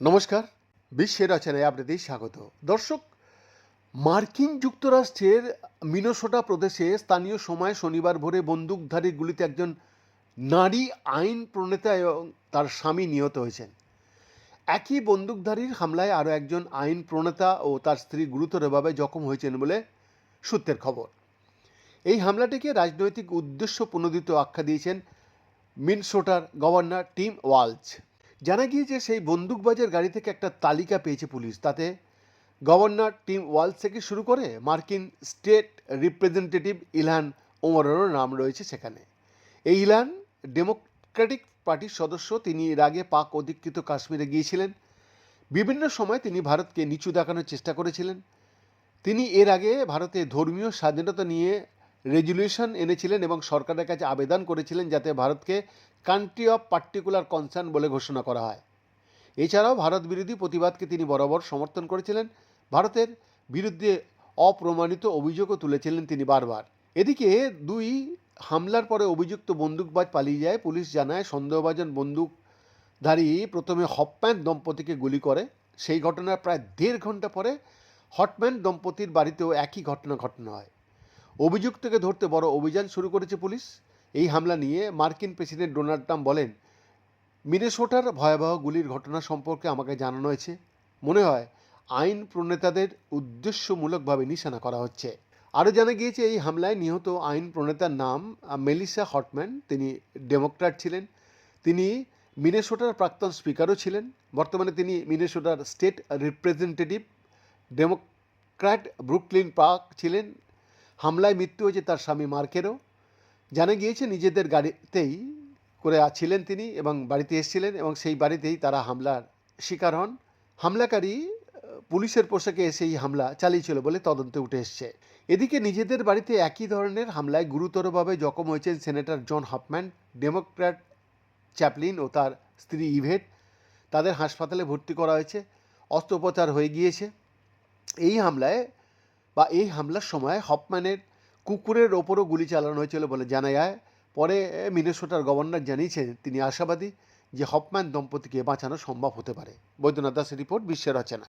নমস্কার, বিশ্বের রচনায় আপনাদের স্বাগত। দর্শক, মার্কিন যুক্তরাষ্ট্রের মিনোসোটা প্রদেশে স্থানীয় সময় শনিবার ভোরে বন্দুকধারীর গুলিতে একজন নারী আইন প্রণেতা এবং তার স্বামী নিহত হয়েছেন। একই বন্দুকধারীর হামলায় আরও একজন আইন প্রণেতা ও তার স্ত্রী গুরুতরভাবে জখম হয়েছেন বলে সূত্রের খবর। এই হামলাটিকে রাজনৈতিক উদ্দেশ্য প্রণোদিত আখ্যা দিয়েছেন মিনসোটার গভর্নর টিম ওয়ালচ জানা গিয়েছে সেই বন্দুকবাজের গাড়ি থেকে একটা তালিকা পেয়েছে পুলিশ। তাতে গভর্নর টিম ওয়ালস থেকে শুরু করে মার্কিন স্টেট রিপ্রেজেন্টেটিভ ইলহান ওমরেরও নাম রয়েছে সেখানে। এই ইলহান ডেমোক্রেটিক পার্টির সদস্য, তিনি এর আগে পাক অধিকৃত কাশ্মীরে গিয়েছিলেন। বিভিন্ন সময় তিনি ভারতকে নিচু দেখানোর চেষ্টা করেছিলেন। তিনি এর আগে ভারতে ধর্মীয় স্বাধীনতা নিয়ে রেজুলিউশন এনেছিলেন এবং সরকারের কাছে আবেদন করেছিলেন যাতে ভারতকে কান্ট্রি অফ পার্টিকুলার কনসার্ন বলে ঘোষণা করা হয়। এছাড়াও ভারত বিরোধী প্রতিবাদকে তিনি বরাবর সমর্থন করেছিলেন। ভারতের বিরুদ্ধে অপ্রমাণিত অভিযোগও তুলেছিলেন তিনি বারবার। এদিকে দুই হামলার পরে অভিযুক্ত বন্দুকবাজ পালিয়ে যায়। পুলিশ জানায়, সন্দেহভাজন বন্দুকধারী প্রথমে হপম্যান দম্পতিকে গুলি করে। সেই ঘটনার প্রায় দেড় ঘণ্টা পরে হটম্যান দম্পতির বাড়িতেও একই ঘটনা ঘটনা হয়। অভিযুক্তকে ধরতে বড় অভিযান শুরু করেছে পুলিশ। এই হামলা নিয়ে মার্কিন প্রেসিডেন্ট ডোনাল্ড ট্রাম্প বলেন, মিনেসোটার ভয়াবহ গুলির ঘটনা সম্পর্কে আমাকে জানানো হয়েছে। মনে হয় আইন প্রণেতাদের উদ্দেশ্যমূলকভাবে নিশানা করা হচ্ছে। আরও জানা গিয়েছে, এই হামলায় নিহত আইন প্রণেতার নাম মেলিসা হটম্যান। তিনি ডেমোক্র্যাট ছিলেন। তিনি মিনেসোটার প্রাক্তন স্পিকারও ছিলেন। বর্তমানে তিনি মিনেসোটার state representative democrat Brooklyn Park ছিলেন। হামলায় মৃত্যু হয়েছে তার স্বামী মার্কেরও। জানা গিয়েছে নিজেদের গাড়িতেই করে ছিলেন তিনি এবং বাড়িতে এসেছিলেন এবং সেই বাড়িতেই তারা হামলার শিকার হন। হামলাকারী পুলিশের পোশাকে এসে এই হামলা চালিয়েছিল বলে তদন্তে উঠে এসছে। এদিকে নিজেদের বাড়িতে একই ধরনের হামলায় গুরুতরভাবে জখম হয়েছেন senator John Hoffman democrat Champlin ও তার স্ত্রী ইভেট। তাদের হাসপাতালে ভর্তি করা হয়েছে, অস্ত্রোপচার হয়ে গিয়েছে। এই হামলায় বা এই হামলার সময় হপম্যানের কুকুরের ওপরও গুলি চালানো হয়েছিল বলে জানা যায়। পরে মিনেসোটার গভর্নর জানিয়েছেন, তিনি আশাবাদী যে হপম্যান দম্পতিকে বাঁচানো সম্ভব হতে পারে। বৈদ্যনাথ দাসের রিপোর্ট, বিশ্বের রচনা